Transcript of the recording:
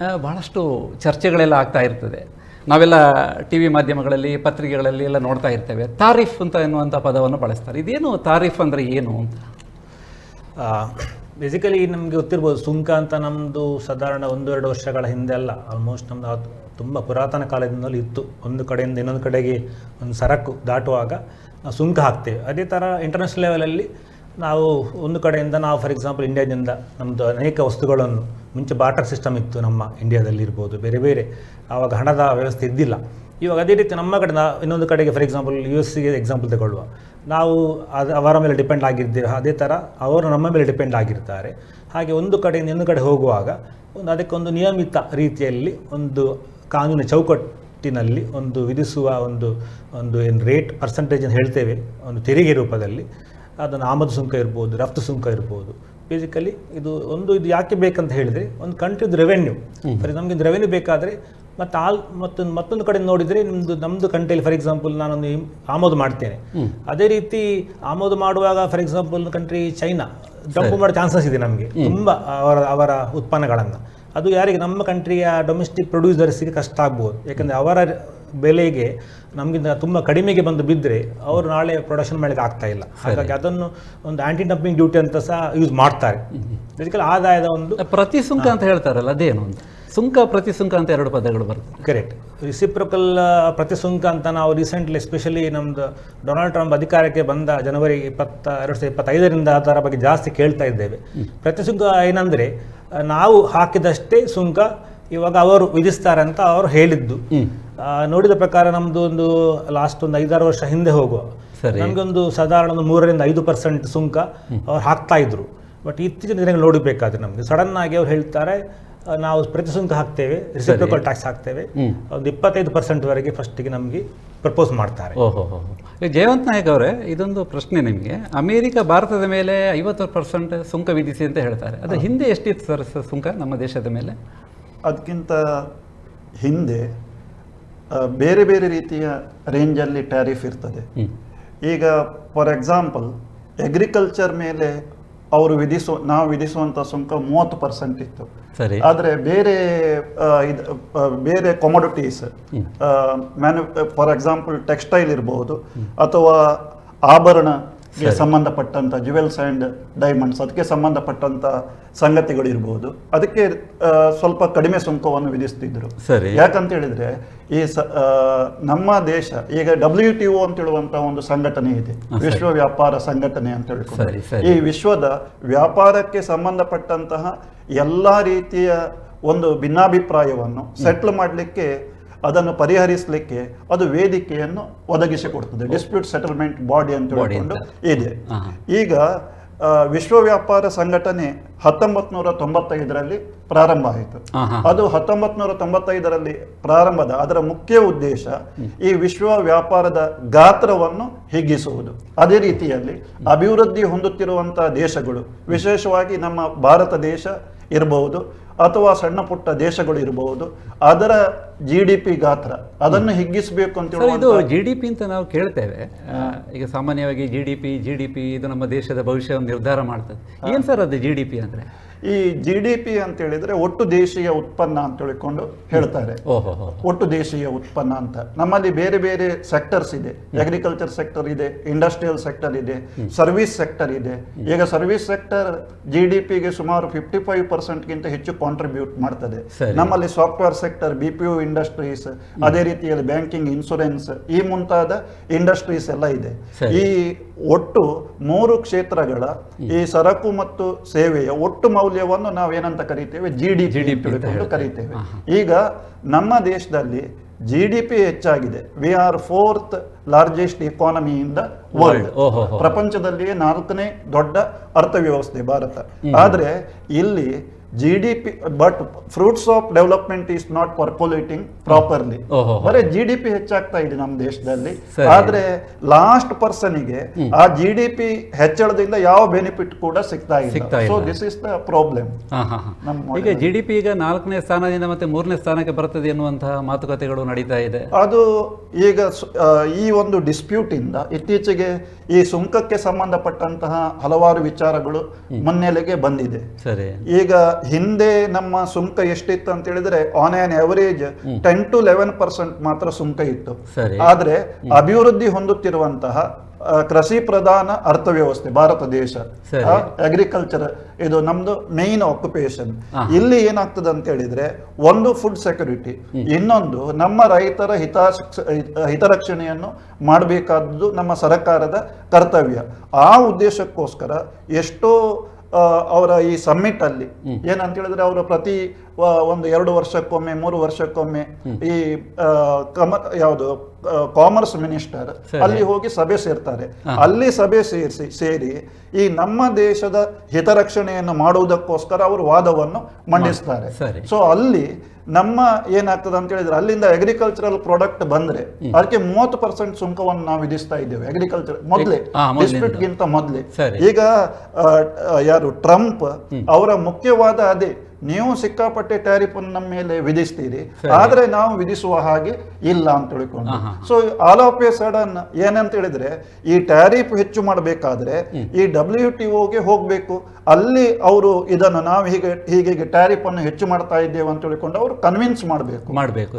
ಆ, ಬಹಳಷ್ಟು ಚರ್ಚೆಗಳೆಲ್ಲ ಆಗ್ತಾ ಇರ್ತದೆ. ನಾವೆಲ್ಲ ಟಿ ವಿ ಮಾಧ್ಯಮಗಳಲ್ಲಿ ಪತ್ರಿಕೆಗಳಲ್ಲಿ ಎಲ್ಲ ನೋಡ್ತಾ ಇರ್ತೇವೆ. ತಾರೀಫ್ ಅಂತ ಎನ್ನುವಂಥ ಪದವನ್ನು ಬಳಸ್ತಾರೆ. ಇದೇನು ತಾರೀಫ್ ಅಂದರೆ ಏನು? ಅಂತ ಬೇಸಿಕಲಿ ನಮಗೆ ಗೊತ್ತಿರ್ಬೋದು ಸುಂಕ ಅಂತ ನಮ್ಮದು ಸಾಧಾರಣ ಒಂದೆರಡು ವರ್ಷಗಳ ಹಿಂದೆ ಅಲ್ಲ ಆಲ್ಮೋಸ್ಟ್ ನಮ್ಮದು ತುಂಬ ಪುರಾತನ ಕಾಲದಿಂದಲೂ ಇತ್ತು. ಒಂದು ಕಡೆಯಿಂದ ಇನ್ನೊಂದು ಕಡೆಗೆ ಒಂದು ಸರಕು ದಾಟುವಾಗ ನಾವು ಸುಂಕ ಹಾಕ್ತೇವೆ. ಅದೇ ಥರ ಇಂಟರ್ನ್ಯಾಷನಲ್ ಲೆವೆಲಲ್ಲಿ ನಾವು ಒಂದು ಕಡೆಯಿಂದ ನಾವು ಫಾರ್ ಎಕ್ಸಾಂಪಲ್ ಇಂಡಿಯಾದಿಂದ ನಮ್ಮದು ಅನೇಕ ವಸ್ತುಗಳನ್ನು, ಮುಂಚೆ ಬಾಟರ್ ಸಿಸ್ಟಮ್ ಇತ್ತು ನಮ್ಮ ಇಂಡಿಯಾದಲ್ಲಿ ಇರ್ಬೋದು ಬೇರೆ ಬೇರೆ. ಆವಾಗ ಹಣದ ವ್ಯವಸ್ಥೆ ಇದ್ದಿಲ್ಲ. ಇವಾಗ ಅದೇ ರೀತಿ ನಮ್ಮ ಕಡೆ ನಾವು ಇನ್ನೊಂದು ಕಡೆಗೆ ಫಾರ್ ಎಕ್ಸಾಂಪಲ್ ಯು ಎಸ್ ಸಿಗೆ ಎಕ್ಸಾಂಪಲ್ ತಗೊಳ್ಳುವ. ನಾವು ಅದು, ಅವರ ಮೇಲೆ ಡಿಪೆಂಡ್ ಆಗಿದ್ದೇವೆ ಅದೇ ಥರ ಅವರು ನಮ್ಮ ಮೇಲೆ ಡಿಪೆಂಡ್ ಆಗಿರ್ತಾರೆ. ಹಾಗೆ ಒಂದು ಕಡೆಯಿಂದ ಇನ್ನೊಂದು ಕಡೆ ಹೋಗುವಾಗ, ಒಂದು ಅದಕ್ಕೊಂದು ನಿಯಮಿತ ರೀತಿಯಲ್ಲಿ ಒಂದು ಕಾನೂನು ಚೌಕಟ್ಟಿನಲ್ಲಿ ಒಂದು ವಿಧಿಸುವ ಒಂದು ಒಂದು ಏನು ರೇಟ್ ಪರ್ಸೆಂಟೇಜ್ ಅಂತ ಹೇಳ್ತೇವೆ, ಒಂದು ತೆರಿಗೆ ರೂಪದಲ್ಲಿ. ಅದನ್ನು ಆಮದು ಸುಂಕ ಇರ್ಬೋದು ರಫ್ತು ಸುಂಕ ಇರ್ಬೋದು. ಬೇಸಿಕಲಿ ಇದು ಒಂದು ಇದು ಯಾಕೆ ಬೇಕಂತ ಹೇಳಿದರೆ ಒಂದು ಕಂಟ್ರಿದು ರೆವೆನ್ಯೂ ಫಾರ್ ನಮಗೆ ರೆವೆನ್ಯೂ ಬೇಕಾದರೆ ಮತ್ತು ಆಲ್ ಮತ್ತೊಂದು ಮತ್ತೊಂದು ಕಡೆ ನೋಡಿದರೆ ನಿಮ್ಮದು ನಮ್ಮದು ಕಂಟ್ರಿಯಲ್ಲಿ ಫಾರ್ ಎಕ್ಸಾಂಪಲ್ ನಾನೊಂದು ಆಮದು ಮಾಡ್ತೇನೆ. ಅದೇ ರೀತಿ ಆಮದು ಮಾಡುವಾಗ for example country China dump ಮಾಡೋ ಚಾನ್ಸಸ್ ಇದೆ ನಮಗೆ. ತುಂಬ ಅವರ ಅವರ ಉತ್ಪನ್ನಗಳನ್ನು. ಅದು ಯಾರಿಗೆ ನಮ್ಮ ಕಂಟ್ರಿಯ ಡೊಮೆಸ್ಟಿಕ್ ಪ್ರೊಡ್ಯೂಸರ್ಸಿಗೆ ಕಷ್ಟ ಆಗ್ಬೋದು. ಯಾಕಂದರೆ ಅವರ ಬೆಲೆಗೆ ನಮಗಿಂತ ತುಂಬ ಕಡಿಮೆಗೆ ಬಂದು ಬಿದ್ದರೆ ಅವರು ನಾಳೆ ಪ್ರೊಡಕ್ಷನ್ ಮಾಡಲಿಕ್ಕೆ ಆಗ್ತಾ ಇಲ್ಲ. ಹಾಗಾಗಿ ಅದನ್ನು ಒಂದು ಆಂಟಿ ಡಂಪಿಂಗ್ ಡ್ಯೂಟಿ ಅಂತ ಸಹ ಯೂಸ್ ಮಾಡ್ತಾರೆ. ಬೇಸಿಕಲಿ ಆದಾಯದ ಒಂದು ಪ್ರತಿ ಸುಂಕ ಅಂತ ಹೇಳ್ತಾರಲ್ಲ ಅದೇನು ಸುಂಕ ಪ್ರತಿ ಸುಂಕ ಅಂತ ಎರಡು ಪದಗಳು ಬರ್ತದೆ. ಕರೆಕ್ಟ್ ರಿಸಿಪ್ರಕಲ್ ಪ್ರತಿಸುಂಕ ಅಂತ ನಾವು ರೀಸೆಂಟ್ಲಿ ಎಸ್ಪೆಷಲಿ ನಮ್ದು ಡೊನಾಲ್ಡ್ ಟ್ರಂಪ್ ಅಧಿಕಾರಕ್ಕೆ ಬಂದ ಜನವರಿ ಇಪ್ಪತ್ತ ಎರಡು ಸಾವಿರದ ಇಪ್ಪತ್ತೈದರಿಂದ ಅದರ ಬಗ್ಗೆ ಜಾಸ್ತಿ ಕೇಳ್ತಾ ಇದ್ದೇವೆ. ಪ್ರತಿ ಸುಂಕ ಏನಂದರೆ ನಾವು ಹಾಕಿದಷ್ಟೇ ಸುಂಕ ಇವಾಗ ಅವರು ವಿಧಿಸ್ತಾರೆ ಅಂತ ಅವರು ಹೇಳಿದ್ದು. ನೋಡಿದ ಪ್ರಕಾರ ನಮ್ದು ಒಂದು ಲಾಸ್ಟ್ ಒಂದು ಐದಾರು ವರ್ಷ ಹಿಂದೆ ಹೋಗುವ. ಸರಿ. ನಮಗೊಂದು ಸಾಧಾರಣ ಒಂದು ಮೂರರಿಂದ ಐದು ಪರ್ಸೆಂಟ್ ಸುಂಕ ಅವ್ರು ಹಾಕ್ತಾ ಇದ್ರು. ಬಟ್ ಇತ್ತೀಚಿನ ದಿನಗಳು ನೋಡಬೇಕಾದ್ರೆ ನಮಗೆ. ಸಡನ್ ಆಗಿ ಅವ್ರು ಹೇಳ್ತಾರೆ ನಾವು ಪ್ರತಿ ಸುಂಕ ಹಾಕ್ತೇವೆ ರಿಸಿಪ್ರಿಕಲ್ ಟ್ಯಾಕ್ಸ್ ಹಾಕ್ತೇವೆ. ಒಂದು ಇಪ್ಪತ್ತೈದು ಪರ್ಸೆಂಟ್ವರೆಗೆ ಫಸ್ಟಿಗೆ ನಮಗೆ ಪ್ರಪೋಸ್ ಮಾಡ್ತಾರೆ. ಓಹೋ ಜಯವಂತ್ ನಾಯಕ್ ಅವರೇ ಇದೊಂದು ಪ್ರಶ್ನೆ ನಿಮಗೆ. ಅಮೇರಿಕ ಭಾರತದ ಮೇಲೆ ಐವತ್ತು ಪರ್ಸೆಂಟ್ ಸುಂಕ ವಿಧಿಸಿ ಅಂತ ಹೇಳ್ತಾರೆ. ಅದು ಹಿಂದೆ. ಎಷ್ಟಿತ್ತು ಸರ್ ಸುಂಕ ನಮ್ಮ ದೇಶದ ಮೇಲೆ? ಅದಕ್ಕಿಂತ ಹಿಂದೆ ಬೇರೆ ಬೇರೆ ರೀತಿಯ ರೇಂಜಲ್ಲಿ ಟ್ಯಾರಿಫ್ ಇರ್ತದೆ. ಈಗ ಫಾರ್ ಎಕ್ಸಾಂಪಲ್ ಅಗ್ರಿಕಲ್ಚರ್ ಮೇಲೆ ಅವರು ವಿಧಿಸುವ ನಾವು ವಿಧಿಸುವಂಥ ಸುಂಕ ಮೂವತ್ತು ಪರ್ಸೆಂಟ್ ಇತ್ತು. ಸರಿ. ಆದರೆ ಬೇರೆ ಇದು ಬೇರೆ ಕೊಮೊಡಿಟೀಸ್ ಮ್ಯಾನು ಫಾರ್ ಎಕ್ಸಾಂಪಲ್ ಟೆಕ್ಸ್ಟೈಲ್ ಇರಬಹುದು ಅಥವಾ ಆಭರಣಗೆ ಸಂಬಂಧಪಟ್ಟಂತ ಜುವೆಲ್ಸ್ ಆ್ಯಂಡ್ ಡೈಮಂಡ್ಸ್ ಅದಕ್ಕೆ ಸಂಬಂಧಪಟ್ಟಂಥ ಸಂಗತಿಗಳು ಇರಬಹುದು ಅದಕ್ಕೆ ಸ್ವಲ್ಪ ಕಡಿಮೆ ಸುಂಕವನ್ನು ವಿಧಿಸ್ತಿದ್ರು. ಸರಿ. ಯಾಕಂತ ಹೇಳಿದ್ರೆ ಈ ಸ ನಮ್ಮ ದೇಶ ಈಗ ಡಬ್ಲ್ಯೂ ಟಿ ಒ ಅಂತ ಒಂದು ಸಂಘಟನೆ ಇದೆ. ವಿಶ್ವ ವ್ಯಾಪಾರ ಸಂಘಟನೆ ಅಂತ ಹೇಳ್ಕೊಂಡು. ಈ ವಿಶ್ವದ ವ್ಯಾಪಾರಕ್ಕೆ ಸಂಬಂಧಪಟ್ಟಂತಹ ಎಲ್ಲ ರೀತಿಯ ಒಂದು ಭಿನ್ನಾಭಿಪ್ರಾಯವನ್ನು ಸೆಟ್ಲ್ ಮಾಡಲಿಕ್ಕೆ ಅದನ್ನು ಪರಿಹರಿಸಲಿಕ್ಕೆ ಅದು ವೇದಿಕೆಯನ್ನು ಒದಗಿಸಿಕೊಡ್ತದೆ ಡಿಸ್ಪ್ಯೂಟ್ ಸೆಟಲ್ಮೆಂಟ್ ಬಾಡಿ ಅಂತ ಹೇಳಿಕೊಂಡು ಇದೆ. ಈಗ ವಿಶ್ವ ವ್ಯಾಪಾರ ಸಂಘಟನೆ ಹತ್ತೊಂಬತ್ ನೂರ ತೊಂಬತ್ತೈದರಲ್ಲಿ ಪ್ರಾರಂಭ ಆಯಿತು. ಅದು ಹತ್ತೊಂಬತ್ ನೂರ ತೊಂಬತ್ತೈದರಲ್ಲಿ ಪ್ರಾರಂಭದ ಅದರ ಮುಖ್ಯ ಉದ್ದೇಶ ಈ ವಿಶ್ವ ವ್ಯಾಪಾರದ ಗಾತ್ರವನ್ನು ಹಿಗ್ಗಿಸುವುದು. ಅದೇ ರೀತಿಯಲ್ಲಿ ಅಭಿವೃದ್ಧಿ ಹೊಂದುತ್ತಿರುವಂತಹ ದೇಶಗಳು ವಿಶೇಷವಾಗಿ ನಮ್ಮ ಭಾರತ ದೇಶ ಇರಬಹುದು ಅಥವಾ ಸಣ್ಣ ಪುಟ್ಟ ದೇಶಗಳು ಇರಬಹುದು ಅದರ ಜಿ ಡಿ ಪಿ ಗಾತ್ರ ಅದನ್ನು ಹಿಗ್ಗಿಸಬೇಕು ಅಂತ ಇದು ಜಿ ಡಿ ಪಿ ಅಂತ ನಾವು ಕೇಳ್ತೇವೆ. ಆ, ಈಗ ಸಾಮಾನ್ಯವಾಗಿ G D P G D P ಇದು ನಮ್ಮ ದೇಶದ ಭವಿಷ್ಯವನ್ನು ನಿರ್ಧಾರ ಮಾಡ್ತದೆ. ಏನು ಸರ್ ಅದು ಜಿ ಡಿ ಪಿ ಅಂದರೆ? ಈ ಜಿ ಡಿ ಪಿ ಅಂತ ಹೇಳಿದ್ರೆ ಒಟ್ಟು ದೇಶೀಯ ಉತ್ಪನ್ನ ಅಂತ ಹೇಳಿಕೊಂಡು ಹೇಳ್ತಾರೆ ಒಟ್ಟು ದೇಶೀಯ ಉತ್ಪನ್ನ ಅಂತ. ನಮ್ಮಲ್ಲಿ ಬೇರೆ ಬೇರೆ ಸೆಕ್ಟರ್ಸ್ ಇದೆ. ಅಗ್ರಿಕಲ್ಚರ್ ಸೆಕ್ಟರ್ ಇದೆ ಇಂಡಸ್ಟ್ರಿಯಲ್ ಸೆಕ್ಟರ್ ಇದೆ ಸರ್ವಿಸ್ ಸೆಕ್ಟರ್ ಇದೆ. ಈಗ ಸರ್ವಿಸ್ ಸೆಕ್ಟರ್ ಜಿ ಡಿ ಪಿಗೆ ಸುಮಾರು ಫಿಫ್ಟಿ ಫೈವ್ ಪರ್ಸೆಂಟ್ಗಿಂತ ಹೆಚ್ಚು ಕಾಂಟ್ರಿಬ್ಯೂಟ್ ಮಾಡ್ತದೆ. ನಮ್ಮಲ್ಲಿ software sector B P U industries ಅದೇ ರೀತಿಯಲ್ಲಿ ಬ್ಯಾಂಕಿಂಗ್ ಇನ್ಶೂರೆನ್ಸ್ ಈ ಮುಂತಾದ ಇಂಡಸ್ಟ್ರೀಸ್ ಎಲ್ಲ ಇದೆ. ಈ ಒಟ್ಟು ಮೂರು ಕ್ಷೇತ್ರಗಳ ಈ ಸರಕು ಮತ್ತು ಸೇವೆಯ ಒಟ್ಟು ಮೌಲ್ಯವನ್ನು ಏನಂತ ಕರಿತೇವೆ? ಜಿ ಡಿ ಪಿ ಅಂತ ಹೇಳ್ತೇವೆ. ಕರಿತೇವೆ. ಈಗ ನಮ್ಮ ದೇಶದಲ್ಲಿ ಜಿ ಡಿ ಪಿ ಹೆಚ್ಚಾಗಿದೆ. We are fourth largest economy in the world ಪ್ರಪಂಚದಲ್ಲಿಯೇ ನಾಲ್ಕನೇ ದೊಡ್ಡ ಅರ್ಥವ್ಯವಸ್ಥೆ ಭಾರತ. ಆದ್ರೆ ಇಲ್ಲಿ G D P but fruits of development is not percolating properly. ಬರೀ ಜಿ ಡಿ ಪಿ ಹೆಚ್ಚಾಗ್ತಾ ಇದೆ ನಮ್ಮ ದೇಶದಲ್ಲಿ. ಆದ್ರೆ ಲಾಸ್ಟ್ ಪರ್ಸನಿಗೆ ಆ ಜಿ ಡಿ ಪಿ ಹೆಚ್ಚಳದಿಂದ ಯಾವ ಬೆನಿಫಿಟ್ ಕೂಡ ಸಿಗ್ತಾ ಇದೆ ಇಲ್ಲ. So this is the problem ಈಗ ಜಿ ಡಿ ಪಿ ಈಗ ನಾಲ್ಕನೇ ಸ್ಥಾನದಿಂದ ಮತ್ತೆ ಮೂರನೇ ಸ್ಥಾನಕ್ಕೆ ಬರ್ತದೆ ಎನ್ನುವಂತಹ ಮಾತುಕತೆಗಳು ನಡೀತಾ ಇದೆ. ಅದು ಈಗ ಈ ಒಂದು ಡಿಸ್ಪ್ಯೂಟ್ ಇಂದ ಇತ್ತೀಚೆಗೆ ಈ ಸುಂಕಕ್ಕೆ ಸಂಬಂಧಪಟ್ಟಂತಹ ಹಲವಾರು ವಿಚಾರಗಳು ಮುನ್ನೆಲೆಗೆ ಬಂದಿದೆ. ಸರಿ. ಈಗ ಹಿಂದೆ ನಮ್ಮ ಸುಂಕ ಎಷ್ಟಿತ್ತು ಅಂತ ಹೇಳಿದ್ರೆ on on average ten to eleven percent ಮಾತ್ರ ಸುಂಕ ಇತ್ತು. ಆದ್ರೆ ಅಭಿವೃದ್ಧಿ ಹೊಂದುತ್ತಿರುವಂತಹ ಕೃಷಿ ಪ್ರಧಾನ ಅರ್ಥವ್ಯವಸ್ಥೆ ಭಾರತ ದೇಶ ಅಗ್ರಿಕಲ್ಚರ್ ಇದು ನಮ್ದು ಮೇನ್ ಆಕ್ಯುಪೇಷನ್ ಇಲ್ಲಿ ಏನಾಗ್ತದೆ ಅಂತ ಹೇಳಿದ್ರೆ ಒಂದು ಫುಡ್ ಸೆಕ್ಯೂರಿಟಿ ಇನ್ನೊಂದು ನಮ್ಮ ರೈತರ ಹಿತ ಹಿತರಕ್ಷಣೆಯನ್ನು ಮಾಡಬೇಕಾದ್ದು ನಮ್ಮ ಸರ್ಕಾರದ ಕರ್ತವ್ಯ. ಆ ಉದ್ದೇಶಕ್ಕೋಸ್ಕರ ಎಷ್ಟೋ ಅವರ ಈ ಸಮ್ಮಿಟ್ ಅಲ್ಲಿ ಏನಂತ ಹೇಳಿದ್ರೆ ಅವರು ಪ್ರತಿ ಒಂದು ಎರಡು ವರ್ಷಕ್ಕೊಮ್ಮೆ ಮೂರು ವರ್ಷಕ್ಕೊಮ್ಮೆ ಈ ಕಮ ಯಾವುದು ಕಾಮರ್ಸ್ ಮಿನಿಸ್ಟರ್ ಅಲ್ಲಿ ಹೋಗಿ ಸಭೆ ಸೇರ್ತಾರೆ. ಅಲ್ಲಿ ಸಭೆ ಸೇರಿಸಿ ಸೇರಿ ಈ ನಮ್ಮ ದೇಶದ ಹಿತರಕ್ಷಣೆಯನ್ನು ಮಾಡುವುದಕ್ಕೋಸ್ಕರ ಅವರು ವಾದವನ್ನು ಮಂಡಿಸ್ತಾರೆ. ಸೊ ಅಲ್ಲಿ ನಮ್ಮ ಏನಾಗ್ತದೆ ಅಂತ ಹೇಳಿದ್ರೆ ಅಲ್ಲಿಂದ ಅಗ್ರಿಕಲ್ಚರಲ್ ಪ್ರಾಡಕ್ಟ್ ಬಂದ್ರೆ ಅದಕ್ಕೆ ಮೂವತ್ತು ಪರ್ಸೆಂಟ್ ಸುಂಕವನ್ನು ನಾವು ವಿಧಿಸ್ತಾ ಇದ್ದೇವೆ ಅಗ್ರಿಕಲ್ಚರ್ ಮೊದಲೇ ಡಿಸ್ಪ್ಯೂಟ್ ಗಿಂತ ಮೊದಲೇ. ಈಗ ಯಾರು ಟ್ರಂಪ್ ಅವರ ಮುಖ್ಯವಾದ ಅದೇ ನೀವು ಸಿಕ್ಕಾಪಟ್ಟೆ ಟ್ಯಾರಿಫ್ ನಮ್ಮ ಮೇಲೆ ವಿಧಿಸ್ತೀರಿ. ಆದ್ರೆ ನಾವು ವಿಧಿಸುವ ಹಾಗೆ ಇಲ್ಲ ಅಂತ ತಿಳ್ಕೊಂಡು. So all of a sudden ಏನಂತ ಹೇಳಿದ್ರೆ ಈ ಟ್ಯಾರಿಫ್ ಹೆಚ್ಚು ಮಾಡಬೇಕಾದ್ರೆ ಈ ಡಬ್ಲ್ಯೂ ಟಿ ಓಗೆ ಹೋಗ್ಬೇಕು. ಅಲ್ಲಿ ಅವರು ಇದನ್ನು ನಾವು ಹೀಗೆ ಹೀಗೆ ಟ್ಯಾರಿಫ್ ಅನ್ನು ಹೆಚ್ಚು ಮಾಡ್ತಾ ಇದ್ದೇವೆ ಅಂತ ತಿಳ್ಕೊಂಡು ಅವರು ಕನ್ವಿನ್ಸ್ ಮಾಡಬೇಕು. ಮಾಡಬೇಕು